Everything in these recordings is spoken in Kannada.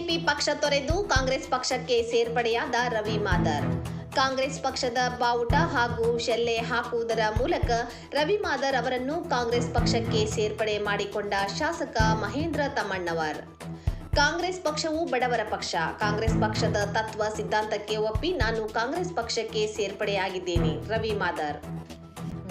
ಪಕ್ಷ ತೊರೆದು ಕಾಂಗ್ರೆಸ್ ಪಕ್ಷಕ್ಕೆ ಸೇರ್ಪಡೆಯಾದ ರವಿ ಮಾದರ್. ಕಾಂಗ್ರೆಸ್ ಪಕ್ಷದ ಬಾವುಟ ಹಾಗೂ ಶೆಲ್ಲೆ ಹಾಕುವುದರ ಮೂಲಕ ರವಿ ಮಾದರ್ ಅವರನ್ನು ಕಾಂಗ್ರೆಸ್ ಪಕ್ಷಕ್ಕೆ ಸೇರ್ಪಡೆ ಮಾಡಿಕೊಂಡ ಶಾಸಕ ಮಹೇಂದ್ರ ತಮ್ಮಣ್ಣವರ್. ಕಾಂಗ್ರೆಸ್ ಪಕ್ಷವು ಬಡವರ ಪಕ್ಷ. ಕಾಂಗ್ರೆಸ್ ಪಕ್ಷದ ತತ್ವ ಸಿದ್ಧಾಂತಕ್ಕೆ ಒಪ್ಪಿ ನಾನು ಕಾಂಗ್ರೆಸ್ ಪಕ್ಷಕ್ಕೆ ಸೇರ್ಪಡೆಯಾಗಿದ್ದೇನೆ, ರವಿ ಮಾದರ್.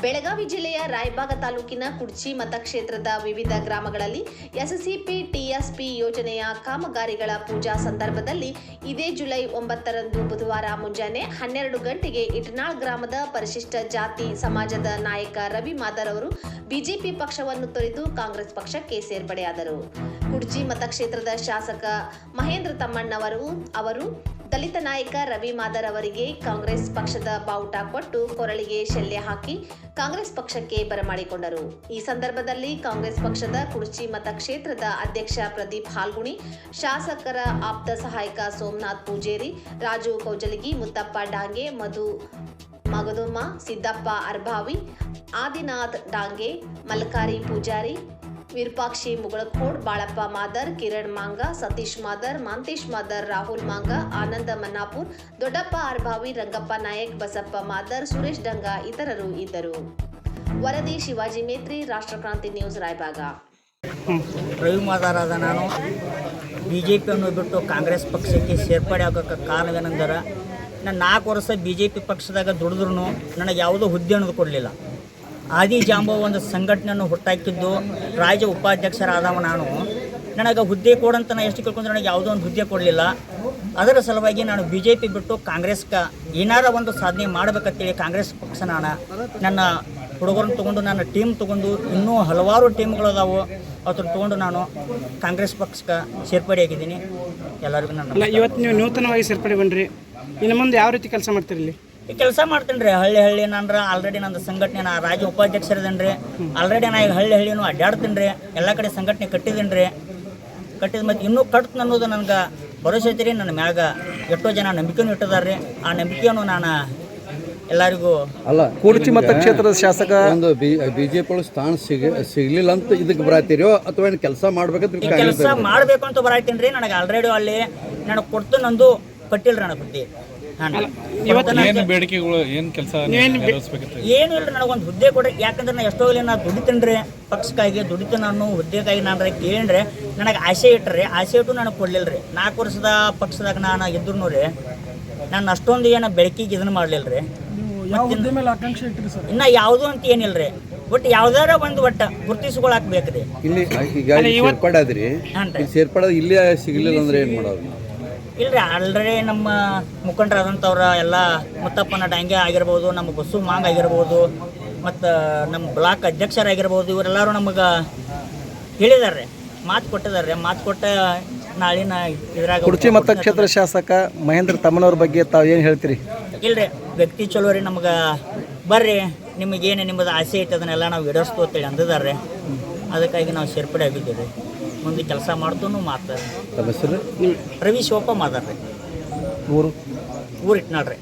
ಬೆಳಗಾವಿ ಜಿಲ್ಲೆಯ ರಾಯಬಾಗ ತಾಲೂಕಿನ ಕುಡ್ಚಿ ಮತಕ್ಷೇತ್ರದ ವಿವಿಧ ಗ್ರಾಮಗಳಲ್ಲಿ ಎಸ್ಸಿಪಿ ಟಿಎಸ್ಪಿ ಯೋಜನೆಯ ಕಾಮಗಾರಿಗಳ ಪೂಜಾ ಸಂದರ್ಭದಲ್ಲಿ ಇದೇ ಜುಲೈ ಒಂಬತ್ತರಂದು ಬುಧವಾರ ಮುಂಜಾನೆ ಹನ್ನೆರಡು ಗಂಟೆಗೆ ಇಟನಾಳ್ ಗ್ರಾಮದ ಪರಿಶಿಷ್ಟ ಜಾತಿ ಸಮಾಜದ ನಾಯಕ ರವಿ ಮಾದರ್ ಅವರು ಬಿಜೆಪಿ ಪಕ್ಷವನ್ನು ತೊರೆದು ಕಾಂಗ್ರೆಸ್ ಪಕ್ಷಕ್ಕೆ ಸೇರ್ಪಡೆಯಾದರು. ಕುಡ್ಚಿ ಮತಕ್ಷೇತ್ರದ ಶಾಸಕ ಮಹೇಂದ್ರ ತಮ್ಮಣ್ಣವರು ಅವರು ದಲಿತ ನಾಯಕ ರವಿ ಮಾದರ್ ಅವರಿಗೆ ಕಾಂಗ್ರೆಸ್ ಪಕ್ಷದ ಬಾವುಟ ಕೊಟ್ಟು ಕೊರಳಿಗೆ ಶಲ್ಯ ಹಾಕಿ ಕಾಂಗ್ರೆಸ್ ಪಕ್ಷಕ್ಕೆ ಬರಮಾಡಿಕೊಂಡರು. ಈ ಸಂದರ್ಭದಲ್ಲಿ ಕಾಂಗ್ರೆಸ್ ಪಕ್ಷದ ಕುರ್ಚಿ ಮತಕ್ಷೇತ್ರದ ಅಧ್ಯಕ್ಷ ಪ್ರದೀಪ್ ಹಾಲ್ಗುಣಿ, ಶಾಸಕರ ಆಪ್ತ ಸಹಾಯಕ ಸೋಮನಾಥ್ ಪೂಜೇರಿ, ರಾಜು ಕೌಜಲಗಿ, ಮುತ್ತಪ್ಪ ಡಾಂಗೆ, ಮಧು ಮಗದುಮ್ಮ, ಸಿದ್ದಪ್ಪ ಅರ್ಭಾವಿ ಆದಿನಾಥ್ ಡಾಂಗೆ, ಮಲ್ಕಾರಿ ಪೂಜಾರಿ ವಿರೂಪಾಕ್ಷಿ ಮುಗಳಕೋಡ್ ಬಾಳಪ್ಪ ಮಾದರ್, ಕಿರಣ್ ಮಾಂಗ, ಸತೀಶ್ ಮಾದರ್, ಮಾಂತೇಶ್ ಮಾದರ್, ರಾಹುಲ್ ಮಾಂಗ, ಆನಂದ ಮನ್ನಾಪುರ್, ದೊಡ್ಡಪ್ಪ ಆರ್ಭಾವಿ, ರಂಗಪ್ಪ ನಾಯಕ್, ಬಸಪ್ಪ ಮಾದರ್, ಸುರೇಶ್ ಡಂಗ ಇತರರು ಇದ್ದರು. ವರದಿ ಶಿವಾಜಿ ಮೇತ್ರಿ ರಾಷ್ಟ್ರಕ್ರಾಂತಿ ನ್ಯೂಸ್ ರಾಯಬಾಗ ರವಿ ಮಾದಾರಾದ ನಾನು. ಬಿ ಜೆ ಪಿಯನ್ನು ಬಿಟ್ಟು ಕಾಂಗ್ರೆಸ್ ಪಕ್ಷಕ್ಕೆ ಸೇರ್ಪಡೆ ಆಗೋಕ್ಕೆ ಕಾರಣವೇನೆಂದರೆ, ನಾನು ನಾಲ್ಕು ವರ್ಷ ಬಿ ಜೆ ಪಿ ಪಕ್ಷದಾಗ ದುಡಿದ್ರೂ ನನಗೆ ಯಾವುದೋ ಹುದ್ದೆ ಅನ್ನೋದು ಕೊಡಲಿಲ್ಲ. ಆದಿ ಜಾಂಬೋ ಒಂದು ಸಂಘಟನೆಯನ್ನು ಹುಟ್ಟಾಕಿದ್ದು ರಾಜ್ಯ ಉಪಾಧ್ಯಕ್ಷರಾದವ ನಾನು. ನನಗೆ ಹುದ್ದೆ ಕೊಡಂತ ನಾನು ಎಷ್ಟು ಕೇಳ್ಕೊಂಡ್ರೆ ನನಗೆ ಯಾವುದೋ ಒಂದು ಹುದ್ದೆ ಕೊಡಲಿಲ್ಲ. ಅದರ ಸಲುವಾಗಿ ನಾನು ಬಿ ಜೆ ಪಿ ಬಿಟ್ಟು ಕಾಂಗ್ರೆಸ್ಗೆ ಏನಾರ ಒಂದು ಸಾಧನೆ ಮಾಡಬೇಕಂತೇಳಿ ಕಾಂಗ್ರೆಸ್ ಪಕ್ಷ ನಾನು ನನ್ನ ಹುಡುಗರನ್ನ ತೊಗೊಂಡು ನನ್ನ ಟೀಮ್ ತೊಗೊಂಡು ಇನ್ನೂ ಹಲವಾರು ಟೀಮ್ಗಳದಾವು ಅದ್ರ ತೊಗೊಂಡು ನಾನು ಕಾಂಗ್ರೆಸ್ ಪಕ್ಷಕ್ಕೆ ಸೇರ್ಪಡೆಯಾಗಿದ್ದೀನಿ. ಎಲ್ಲರಿಗೂ ಅಲ್ಲ ನಾನು ಇವತ್ತು ನೀವು ನೂತನವಾಗಿ ಸೇರ್ಪಡೆ ಬಂದ್ರಿ. ಇನ್ನು ಮುಂದೆ ಯಾವ ರೀತಿ ಕೆಲಸ ಮಾಡ್ತೀರಿ ಈ ಕೆಲಸ ಮಾಡ್ತೀನಿ ರೀ ಹಳ್ಳಿ ಹಳ್ಳಿ ನಾನು ಆಲ್ರೆಡಿ ನಂದು ಸಂಘಟನೆ ನಾ ರಾಜ್ಯ ಉಪಾಧ್ಯಕ್ಷರ ರೀ ಆಲ್ರೆಡಿ ನಾ ಈಗ ಹಳ್ಳಿ ಹಳ್ಳಿನೂ ಅಡ್ಡಾಡ್ತೀನಿ ರೀ ಎಲ್ಲ ಕಡೆ ಸಂಘಟನೆ ಕಟ್ಟಿದ್ದೀನಿ ರೀ. ಕಟ್ಟಿದ ಮತ್ತು ಇನ್ನೂ ಕಟ್ತು ಅನ್ನೋದು ನನಗೆ ಭರೋಸೆ ಐತಿ ರೀ ನನ್ನ ಮ್ಯಾಗ ಎಷ್ಟೋ ಜನ ನಂಬಿಕೆನೂ ಇಟ್ಟಿದ್ದಾರೆ ರೀ. ಆ ನಂಬಿಕೆಯನ್ನು ನಾನು ಎಲ್ಲರಿಗೂ ಅಲ್ಲ ಕೂಡ್ಚಿ ಮತಕ್ಷೇತ್ರದ ಶಾಸಕ ಒಂದು ಬಿಜೆಪಿ ಸ್ಥಾನ ಸಿಗ ಸಿಗ್ಲಿಲ್ಲ ಅಂತ ಇದಕ್ಕೆ ಬರಾತೀರೋ ಅಥವಾ ಏನು ಕೆಲಸ ಮಾಡ್ಬೇಕಂತ ಈ ಕೆಲಸ ಮಾಡಬೇಕು ಅಂತ ಬರಾಯ್ತೀನಿ ರೀ ನನಗೆ ಆಲ್ರೆಡಿ ಅಲ್ಲಿ ನನಗೆ ಕೊಡ್ತು ನಂದು ಕೊಟ್ಟಿಲ್ಲ ರೀ ನನಗೆ ಬುದ್ಧಿ. ಹಾಂ ಏನು ಬೇಡಿಕೆಗಳು ಏನು ಕೆಲಸ ಏನು ಇಲ್ಲ ನನಗೊಂದು ಹುದ್ದೆ ಕೊಡ್ರಿ ಯಾಕಂದ್ರೆ ನಾನು ಎಷ್ಟೋ ನಾ ನಾನು ದುಡಿತೀನಿ ರೀ ಪಕ್ಷಕ್ಕಾಗಿ ದುಡಿತೀನಿ ನಾನು ಹುದ್ದೆಗಾಗಿ ನಾನು ಕೇಳಿದ್ರೆ ನನಗೆ ಆಸೆ ಇಟ್ಟರೆ ಆಸೆ ಇಟ್ಟು ನನಗೆ ಕೊಡಲಿಲ್ಲ ರೀ ನಾಲ್ಕು ವರ್ಷದ ಪಕ್ಷದಾಗ ನಾನು ಇದ್ರು ರೀ ನಾನು ಅಷ್ಟೊಂದು ಏನು ಬೆಳಕಿಗೆ ಇದನ್ನ ಮಾಡಲಿಲ್ಲ ರೀ ಇನ್ನು ಯಾವುದು ಅಂತ ಏನಿಲ್ಲ ರೀ ಒಟ್ಟು ಯಾವ್ದಾರ ಒಂದು ಒಟ್ಟ ಗುರ್ತಿಸ್ಕೊಳಕ್ ಬೇಕ್ರಿ. ಇಲ್ಲಿ ಈಗ ಸೇರ್ಪಡಾದ್ರಿ ಸೇರ್ಪಡ ಇಲ್ಲೇ ಸಿಗ್ಲಿಲ್ಲ ಅಂದ್ರೆ ಏನು ಮಾಡೋದು? ಇಲ್ರಿ ಆಲ್ರೆಡಿ ನಮ್ಮ ಮುಖಂಡರಾದಂಥವ್ರ ಎಲ್ಲ ಮುತ್ತಪ್ಪನ ಡಾಂಗೆ ಆಗಿರ್ಬೋದು ನಮ್ಮ ಬಸ್ಸು ಮಾಂಗ್ ಆಗಿರ್ಬೋದು ಮತ್ತು ನಮ್ಮ ಬ್ಲಾಕ್ ಅಧ್ಯಕ್ಷರಾಗಿರ್ಬೋದು ಇವರೆಲ್ಲರೂ ನಮಗೆ ಹೇಳಿದಾರೆ ಮಾತು ಕೊಟ್ಟಿದ್ದಾರೆ ಮಾತು ಕೊಟ್ಟ ನಾಳಿನ ಇದ್ರಾಗ ಮತ್ತು ಮತಕ್ಷೇತ್ರ ಶಾಸಕ ಮಹೇಂದ್ರ ತಮ್ಮನವ್ರ ಬಗ್ಗೆ ತಾವು ಏನು ಹೇಳ್ತೀರಿ? ಇಲ್ರಿ ವ್ಯಕ್ತಿ ಚಲೋ ರೀ ನಮ್ಗೆ. ಬರ್ರಿ ನಿಮಗೇನು ನಿಮ್ಮದು ಆಸೆ ಐತೆ ಅದನ್ನೆಲ್ಲ ನಾವು ಈಡೇರಿಸ್ತು ಅಂತೇಳಿ ಅಂದಿದ್ದಾರೆ ಅದಕ್ಕಾಗಿ ನಾವು ಸೇರ್ಪಡೆ ಆಗಿದ್ದೀವಿ. ಮುಂದೆ ಕೆಲಸ ಮಾಡ್ತೂ ಮಾತಾಡ್ರಿ ರವಿ ಶಿವಪ್ಪ ಮಾತಾಡ್ರಿ. ಊರು? ಊರು ಇಟ್ನಾಳ್ರಿ